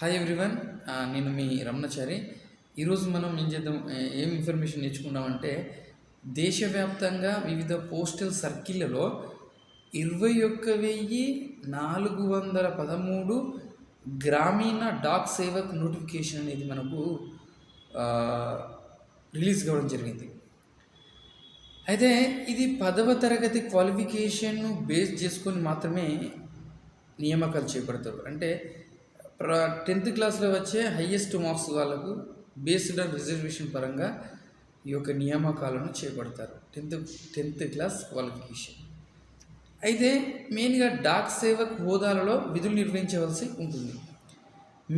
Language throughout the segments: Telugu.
హాయ్ ఎవ్రీవన్ నేను మీ రమణచారి. ఈరోజు మనం ఏం చేద్దాం ఏం ఇన్ఫర్మేషన్ నేర్చుకున్నామంటే దేశవ్యాప్తంగా వివిధ పోస్టల్ సర్కిళ్ళలో ఇరవై ఒక్క వెయ్యి నాలుగు వందల పదమూడు గ్రామీణ డాక్ సేవక్ నోటిఫికేషన్ అనేది మనకు రిలీజ్ కావడం జరిగింది. అయితే ఇది పదవ తరగతి క్వాలిఫికేషన్ను బేస్ చేసుకొని మాత్రమే నియామకాలు చేపడతారు. అంటే టెన్త్ క్లాస్లో వచ్చే హయ్యెస్ట్ మార్క్స్ వాళ్ళకు బేస్డ్ ఆన్ రిజర్వేషన్ పరంగా ఈ యొక్క నియామకాలను చేపడతారు. Tenth tenth class qualification. అయితే మెయిన్గా డాక్ సేవక్ హోదాలలో విధులు నిర్వహించవలసి ఉంటుంది.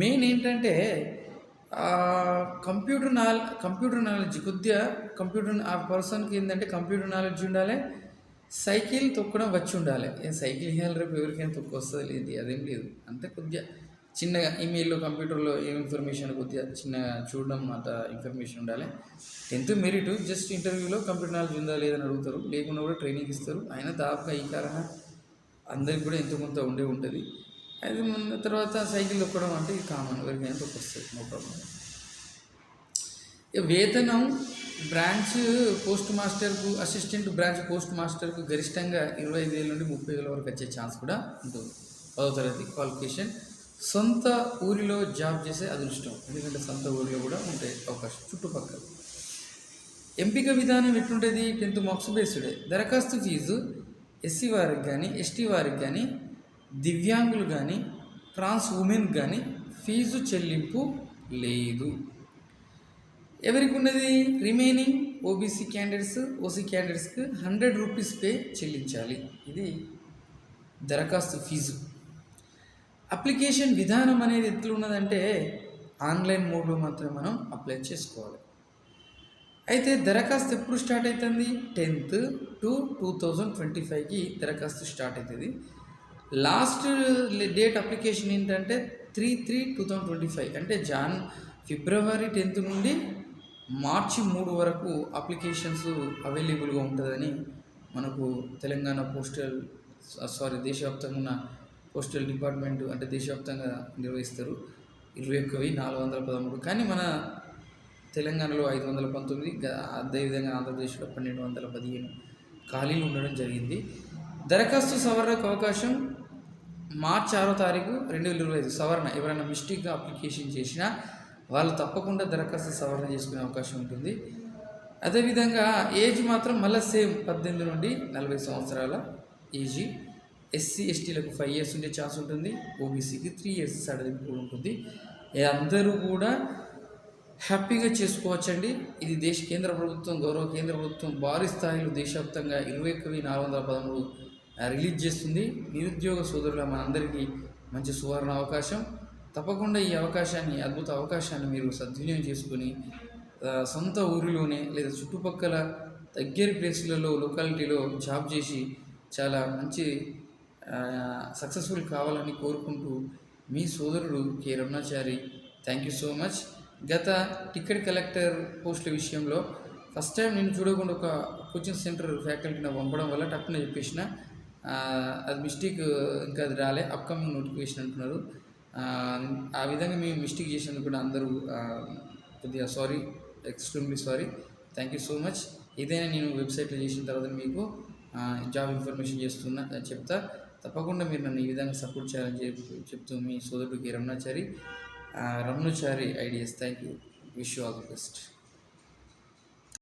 మెయిన్ ఏంటంటే కంప్యూటర్ నాల్ కంప్యూటర్ నాలెడ్జ్ కొద్దిగా కంప్యూటర్ ఆ పర్సన్కి ఏంటంటే కంప్యూటర్ నాలెడ్జ్ ఉండాలి సైకిల్ తొక్కడం వచ్చి ఉండాలి. సైకిల్ వేయాలి రేపు ఎవరికైనా తొక్కు వస్తుంది లేదు అదేం లేదు. అంతే కొద్దిగా చిన్నగా ఈమెయిల్లో కంప్యూటర్లో ఏం ఇన్ఫర్మేషన్ కొద్దిగా చిన్నగా చూడడం అంత ఇన్ఫర్మేషన్ ఉండాలి. టెన్త్ మెరిట్ జస్ట్ ఇంటర్వ్యూలో కంప్యూటర్ నాలెడ్జ్ ఉందా లేదని అడుగుతారు. లేకుండా కూడా ట్రైనింగ్ ఇస్తారు. అయినా దాపుగా ఈ కారణంగా అందరికి కూడా ఎంతో కొంత ఉండే ఉంటుంది. అది మన తర్వాత సైకిల్ తొక్కడం అంటే ఇది కామన్. ఎవరికైనా తొక్కొస్తుంది నో ప్రాబ్లం ఇక వేతనం బ్రాంచ్ పోస్ట్ మాస్టర్కు అసిస్టెంట్ బ్రాంచ్ పోస్ట్ మాస్టర్కు గరిష్టంగా ఇరవై ఐదు వేల నుండి ముప్పై వేల వరకు వచ్చే ఛాన్స్ కూడా ఉంటుంది. పదో తరగతి క్వాలిఫికేషన్. సొంత ఊరిలో జాబ్ చేసే అదృష్టం. ఎందుకంటే సొంత ఊరిలో కూడా ఉంటాయి అవకాశం చుట్టుపక్కల. ఎంపిక విధానం ఎట్లుంటుంది? టెన్త్ మార్క్స్ బేస్డే. దరఖాస్తు ఫీజు ఎస్సీ వారికి కానీ ఎస్టీ వారికి కానీ దివ్యాంగులు కానీ ట్రాన్స్ ఉమెన్ కానీ ఫీజు చెల్లింపు లేదు. ఎవరికి ఉన్నది రిమైనింగ్ ఓబీసీ క్యాండిడేట్స్ ఓసీ క్యాండిడేట్స్కి హండ్రెడ్ రూపీస్ పే చెల్లించాలి. ఇది దరఖాస్తు ఫీజు. అప్లికేషన్ విధానం అనేది ఎట్లున్నదంటే ఆన్లైన్ మోడ్లో మాత్రమే మనం అప్లై చేసుకోవాలి. అయితే దరఖాస్తు ఎప్పుడు స్టార్ట్ అవుతుంది tenth to two thousand twenty ఫైవ్కి దరఖాస్తు స్టార్ట్ అవుతుంది లాస్ట్ డేట్ అప్లికేషన్ ఏంటంటే three three two thousand twenty five అంటే జాన్ ఫిబ్రవరి టెన్త్ నుండి మార్చి మూడు వరకు అప్లికేషన్స్ అవైలబుల్గా ఉంటుందని మనకు తెలంగాణ పోస్టల్ సారీ దేశవ్యాప్తంగా ఉన్న పోస్టల్ డిపార్ట్మెంట్ అంటే దేశవ్యాప్తంగా నిర్వహిస్తారు. ఇరవై ఒక్క వెయ్యి నాలుగు వందల పదమూడు. కానీ మన తెలంగాణలో ఐదు వందల పంతొమ్మిది అదేవిధంగా ఆంధ్రప్రదేశ్లో పన్నెండు వందల పదిహేను ఖాళీలు ఉండడం జరిగింది. దరఖాస్తు సవరణకు అవకాశం మార్చి ఆరో తారీఖు రెండు వేల ఇరవై ఐదు. సవరణ ఎవరైనా మిస్టేక్గా అప్లికేషన్ చేసినా వాళ్ళు తప్పకుండా దరఖాస్తు సవరణ చేసుకునే అవకాశం ఉంటుంది. అదేవిధంగా ఏజ్ మాత్రం మళ్ళీ సేమ్ పద్దెనిమిది నుండి నలభై సంవత్సరాల ఏజీ. ఎస్సీ ఎస్టీలకు ఫైవ్ ఇయర్స్ ఉండే ఛాన్స్ ఉంటుంది. ఓబీసీకి త్రీ ఇయర్స్ సడలింపు కూడా ఉంటుంది. అందరూ కూడా హ్యాపీగా చేసుకోవచ్చండి. ఇది దేశ కేంద్ర ప్రభుత్వం గౌరవ కేంద్ర ప్రభుత్వం భారీ స్థాయిలో దేశవ్యాప్తంగా ఇరవై ఒక్క నాలుగు వందల పదమూడు రిలీజ్ చేస్తుంది. నిరుద్యోగ సోదరుల మనందరికీ మంచి సువర్ణ అవకాశం. తప్పకుండా ఈ అవకాశాన్ని అద్భుత అవకాశాన్ని మీరు సద్వినియోగం చేసుకొని సొంత ఊరిలోనే లేదా చుట్టుపక్కల దగ్గర ప్లేసులలో లొకాలిటీలో జాబ్ చేసి చాలా మంచి సక్సెస్ఫుల్ కావాలని కోరుకుంటూ మీ సోదరుడు K. Ramanachari thank you so much గత టికెట్ కలెక్టర్ పోస్టుల విషయంలో ఫస్ట్ టైం నేను చూడకుండా ఒక కోచింగ్ సెంటర్ ఫ్యాకల్టీని పంపడం వల్ల టక్కున చెప్పేసిన. అది మిస్టేక్ ఇంకా అది రాలే అప్కమింగ్ నోటిఫికేషన్ అంటున్నారు. ఆ, విధంగా మేము మిస్టేక్ చేసినందుకు కూడా అందరూ కొద్దిగా sorry extremely sorry thank you so much ఏదైనా నేను వెబ్సైట్లో చేసిన తర్వాత మీకు జాబ్ ఇన్ఫర్మేషన్ చేస్తున్నా చెప్తా. తప్పకుండా మీరు నన్ను ఈ విధంగా సపోర్ట్ చేయాలని చెప్పి చెప్తూ మీ సోదరుడికి రమణాచారి ఆ, Ramanachari ideas. Thank you wish you all the best